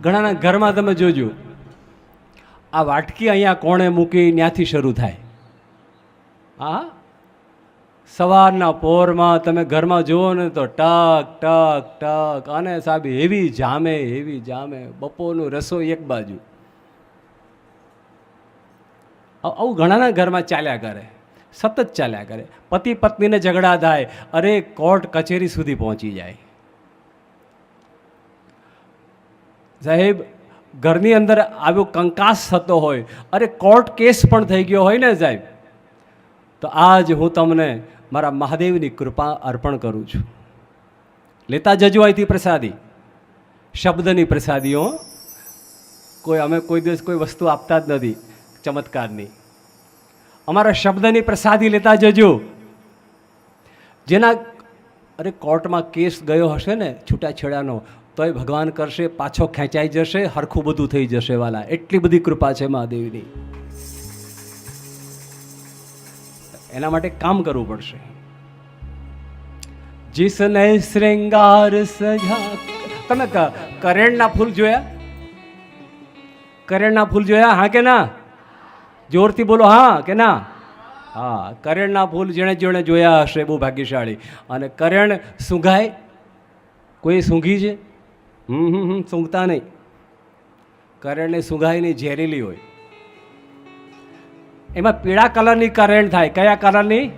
ઘણાના ઘરમાં તમે જોજો, આ વાટકી અહીંયા કોણે મૂકી ત્યાંથી શરૂ થાય. હા? સવારના પોરમાં તમે ઘરમાં જુઓ ને તો ટક ટક ટક, અને સાહેબ એવી જામે એવી જામે, બપોરનું રસોઈ એક બાજુ. આવું ઘણાના ઘરમાં ચાલ્યા કરે, સતત ચાલ્યા કરે. પતિ પત્નીને ઝઘડા થાય, અરે કોર્ટ કચેરી સુધી પહોંચી જાય. સાહેબ, ઘરની અંદર આવ્યો કંકાસ થતો હોય, અરે કોર્ટ કેસ પણ થઈ ગયો હોય ને સાહેબ. તો આજ હું તમને મારા મહાદેવની કૃપા અર્પણ કરું છું. લેતા જજો અહીંથી પ્રસાદી. શબ્દની પ્રસાદીઓ કોઈ અમે કોઈ દિવસ કોઈ વસ્તુ આપતા જ નથી ચમત્કારની. અમારા શબ્દની પ્રસાદી લેતા જજો. જેના અરે કોર્ટમાં કેસ ગયો હશે ને છૂટાછેડાનો તોય ભગવાન કરશે, પાછો ખેંચાઈ જશે, હરખું બધું થઈ જશે વાલા. એટલી બધી કૃપા છે મહાદેવની. એના માટે કામ કરવું પડશે. જીસને શ્રૃંગાર સજા તમે કરેણના ફૂલ જોયા? કરેણના ફૂલ જોયા? હા કે ના? જોરથી બોલો, હા કે ના? હા, કરેણના ફૂલ જેણે જેણે જોયા હશે, બહુ ભાગ્યશાળી. અને કરેણ સુંઘાય? કોઈ સૂંઘી છે? હમ હમ હમ, સૂંઘતા નહીં. કરેણને સૂંઘાઈને ઝેરીલી હોય. એમાં પીળા કલરની કરેણ થાય. કયા કલરની?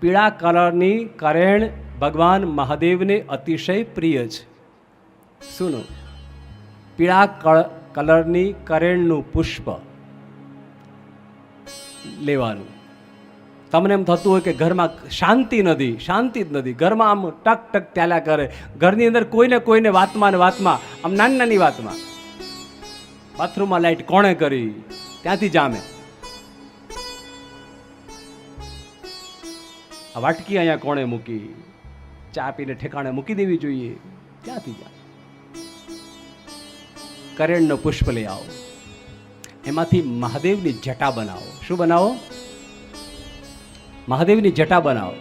પીળા કલરની કરેણ ભગવાન મહાદેવને અતિશય પ્રિય છે. સુનો. પીળા કલરની કરેણનું પુષ્પ લેવાનું. તમને એમ થતું હોય કે ઘરમાં શાંતિ નથી, શાંતિ જ નથી. ઘરમાં આમ ટક ટક ચાલ્યા કરે. ઘરની અંદર કોઈને કોઈને વાતમાં ને વાતમાં, આમ નાની નાની વાતમાં. બાથરૂમમાં લાઈટ કોણે કરી? ત્યાંથી જામે. આ વાટકી અહીંયા કોણે મૂકી? ચા પીને ઠેકાણે મૂકી દેવી જોઈએ. ક્યાંથી જામે કરેણનો પુષ્પ લઈ આવો. એમાંથી મહાદેવની જટા બનાવો. શું બનાવો? મહાદેવની જટા બનાવો.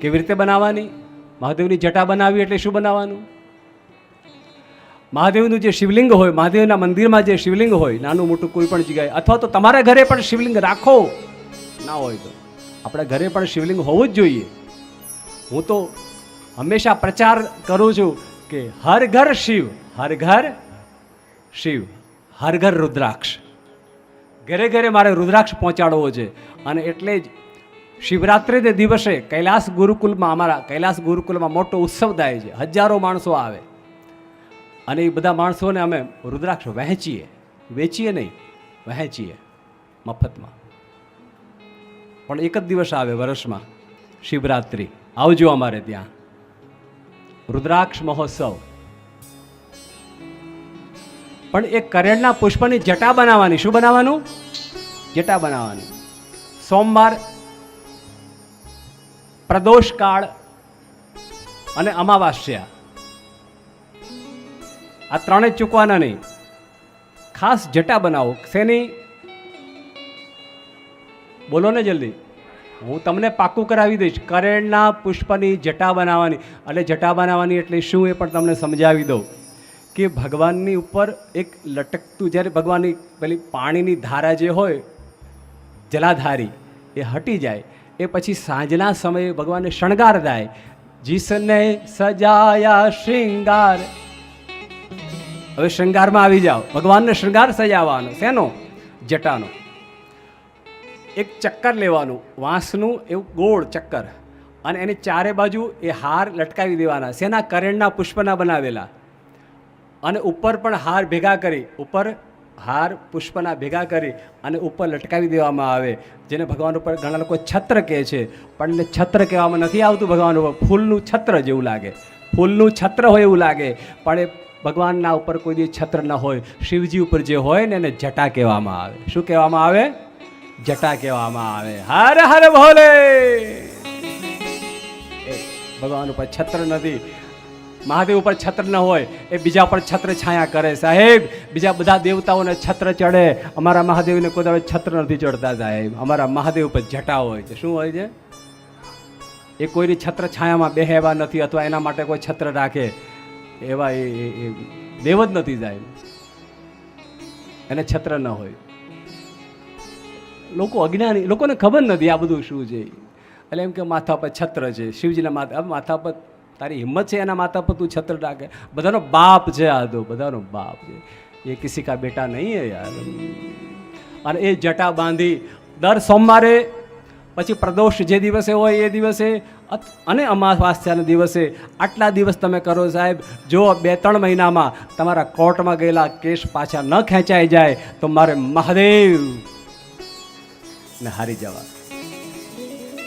કેવી રીતે બનાવવાની? મહાદેવની જટા બનાવી એટલે શું બનાવવાનું? મહાદેવનું જે શિવલિંગ હોય, મહાદેવના મંદિરમાં જે શિવલિંગ હોય, નાનું મોટું કોઈ પણ જગ્યાએ, અથવા તો તમારા ઘરે પણ શિવલિંગ રાખો. ના હોય તો. આપણા ઘરે પણ શિવલિંગ હોવું જ જોઈએ. હું તો હંમેશા પ્રચાર કરું છું કે હર ઘર શિવ, હર ઘર શિવ, હર ઘર રુદ્રાક્ષ. ઘરે ઘરે મારે રુદ્રાક્ષ પહોંચાડવો છે. અને એટલે જ શિવરાત્રિને દિવસે કૈલાસ ગુરુકુલમાં અમારા કૈલાસ ગુરુકુલમાં મોટો ઉત્સવ થાય છે. હજારો માણસો આવે. અને એ બધા માણસોને અમે રુદ્રાક્ષ વહેંચીએ. વેચીએ નહીં, વહેંચીએ મફતમાં. પણ એક જ દિવસ આવે વર્ષમાં શિવરાત્રિ. આવજો અમારે ત્યાં. રુદ્રાક્ષ મહોત્સવ. પણ એ કરેણના પુષ્પની જટા બનાવવાની. શું બનાવવાનું? જટા બનાવવાની. સોમવાર, પ્રદોષ કાળ અને અમાવાસ્યા. આ ત્રણે ચૂકવાના નહીં. ખાસ જટા બનાવો. શેની? બોલો ને જલ્દી. હું તમને પાક્કું કરાવી દઈશ. કરેણના પુષ્પની જટા બનાવવાની. એટલે જટા બનાવવાની એટલે શું એ પણ તમને સમજાવી દઉં. કે ભગવાનની ઉપર એક લટકતું, જ્યારે ભગવાનની પેલી પાણીની ધારા જે હોય, જલાધારી, એ હટી જાય. એ પછી સાંજના સમયે ભગવાનને શણગાર થાય. જીસને સજાયા શૃંગાર. હવે શૃંગારમાં આવી જાઓ. ભગવાનને શૃંગાર સજાવવાનો શેનો? જટાનો. એક ચક્કર લેવાનું, વાંસનું એવું ગોળ ચક્કર. અને એની ચારે બાજુ એ હાર લટકાવી દેવાના. શેના? કરેણના પુષ્પના બનાવેલા. અને ઉપર પણ હાર ભેગા કરી, ઉપર હાર પુષ્પના ભેગા કરી અને ઉપર લટકાવી દેવામાં આવે, જેને ભગવાન ઉપર ઘણા લોકો છત્ર કહે છે. પણ એને છત્ર કહેવામાં નથી આવતું ભગવાન ઉપર. ફૂલનું છત્ર જેવું લાગે. ફૂલનું છત્ર હોય એવું લાગે. પણ એ ભગવાનના ઉપર કોઈ દિવસ છત્ર ન હોય. શિવજી ઉપર જે હોય ને એને જટા કહેવામાં આવે. શું કહેવામાં આવે? જટા કહેવામાં આવે. હર હર ભોલે ભગવાન ઉપર છત્ર નથી. મહાદેવ ઉપર છત્ર ન હોય, એ બીજા પર છત્ર છાયા કરે. સાહેબ, બીજા બધા દેવતાઓને છત્ર ચડે. અમારા મહાદેવને કોઈ છત્ર નથી ચડતા સાહેબ. અમારા મહાદેવ ઉપર જટા હોય છે. શું હોય છે? એ કોઈની છત્ર છાયામાં બેહેવા નથી અથવા એના માટે કોઈ છત્ર રાખે. એવા એ દેવ જ નથી જાય એને છત્ર ન હોય. લોકો અજ્ઞાની, લોકોને ખબર નથી આ બધું શું છે. એટલે એમ કે માથા પર છત્ર છે. શિવજીના માથા માથા પર તારી હિંમત છે એના માતા પર તું છત્ર રાખે બધાનો બાપ છે આદો બધાનો બાપ છે. એ કિસી કા બેટા નહીં યાર. અને એ જટા બાંધી દર સોમવારે, પછી પ્રદોષ જે દિવસે હોય એ દિવસે અને અમાવાસ્યાના દિવસે, આટલા દિવસ તમે કરો સાહેબ. જો બે ત્રણ મહિનામાં તમારા કોર્ટમાં ગયેલા કેસ પાછા ન ખેંચાઈ જાય, તો મારે મહાદેવ ને હારી જવા.